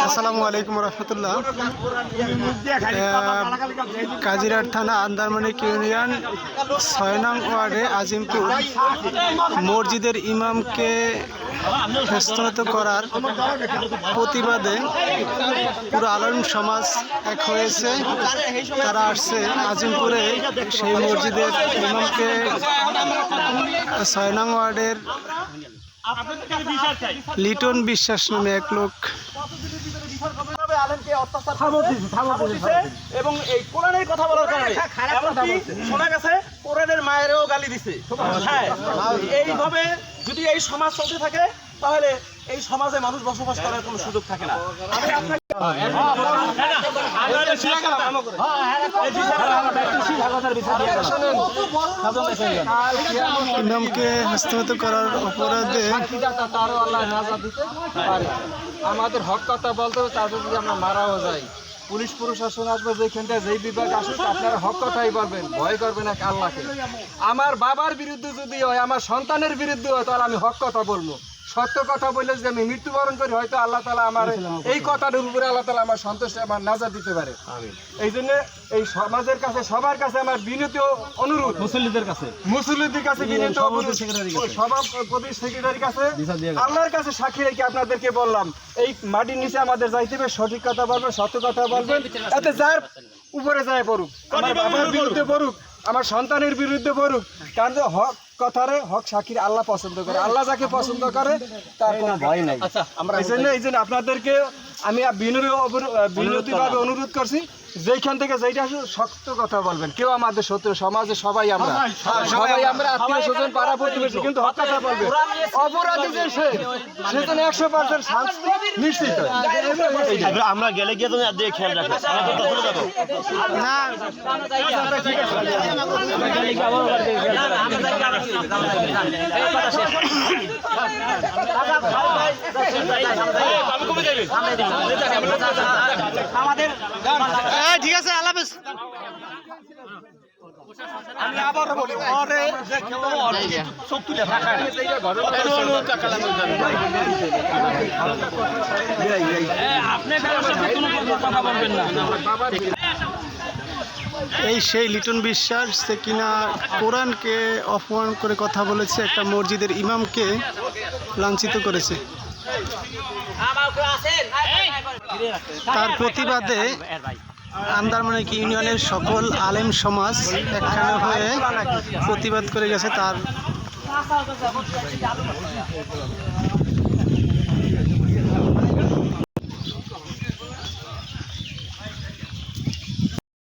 আসসালামু আলাইকুম রহমতুল্লাহ। কাজিরাট থানা আন্দারমানিক ইউনিয়ন ছয় নং ওয়ার্ডে আজিমপুর মসজিদের ইমামকে হস্তনত করার প্রতিবাদে পুরো আলম সমাজ এক হয়েছে। তারা আসছে আজিমপুরে সেই মসজিদের ইমামকে ছয় নং ওয়ার্ডের লিটন বিশ্বাস নামে এক লোক এবং এই কোরআনের কথা বলার কারণে এমনকি শোনা গেছে কোরআনের মায়েরও গালি দিছে। হ্যাঁ এইভাবে যদি এই সমাজ চলতে থাকে তাহলে এই সমাজে মানুষ বসবাস করার কোনো সুযোগ থাকে না আমি আপনাকে ইমামকে হস্তগত করার অপরাধে তারও আল্লাহ নাজা দিতে পারে আমাদের হক কথা বলতে হবে তারপর যদি আমরা মারাও যাই পুলিশ প্রশাসন আসবে যেখানটা যেই বিভাগ আসুক আপনারা হক কথাই বলবেন ভয় করবেন এক আল্লাহকে আমার বাবার বিরুদ্ধে যদি হয় আমার সন্তানের বিরুদ্ধে হয় তাহলে আমি হক কথা বলব সত্য কথা বললে যদি আমি মৃত্যুবরণ করি হয়তো আল্লাহ তালা আমার এই কথাটার উপরে আল্লাহ তালা আমার সন্তুষ্ট আমার নাজা দিতে পারে। এই জন্য এই সমাজের কাছে সবার কাছে আমার বিনীত অনুরোধ। মুসল্লিদের কাছে। মুসল্লিদের কাছে বিনীত অনুরোধ। সভাপতি সেক্রেটারির কাছে। আল্লাহর কাছে সাক্ষী রেখে আপনাদেরকে বললাম এই মাটির নিচে আমাদের যাইতে হবে সঠিক কথা বলবেন সত্য কথা বলবেন এতে যার উপরে যায় পড়ুক। আমার বাবার বিরুদ্ধে পড়ুক আমার সন্তানের বিরুদ্ধে পড়ুক। কারণ হক কথারে হক সাক্ষীর আল্লাহ পছন্দ করে। আল্লাহ যাকে পছন্দ করে তার কোনো ভয় নাই। আমরা এই জন্য এই জন্য আপনাদেরকে আমি বিনতিভাবে অনুরোধ করছি যেখান থেকে যেটা শক্ত কথা বলবেন। কেউ আমাদের শত্রু সমাজে সবাই আমরা। সবাই আমরা আত্মীয় স্বজন পাড়া প্রতিবেশী কিন্তু হক কথা বলবে। অপরাধী যে সে সে যেন একশো পার্সেন্ট শাস্তি নিশ্চিত আমরা গেলে গিয়ে তুমি দিয়ে খেয়াল রাখো। যাব না। আমাদের ঠিক আছে আল্লাহ। আমি আবার বলি ওরে যে কেউ ওর চোখ তুলে থাকা এই সেই লিটন বিশ্বাস সে কিনা কোরআনকে অপমান করে কথা বলেছে, একটা মসজিদের ইমামকে লাঞ্ছিত করেছে। তার প্রতিবাদে আন্দারমানিক ইউনিয়নের সকল আলেম সমাজ একখানে হয়ে প্রতিবাদ করে গেছে তার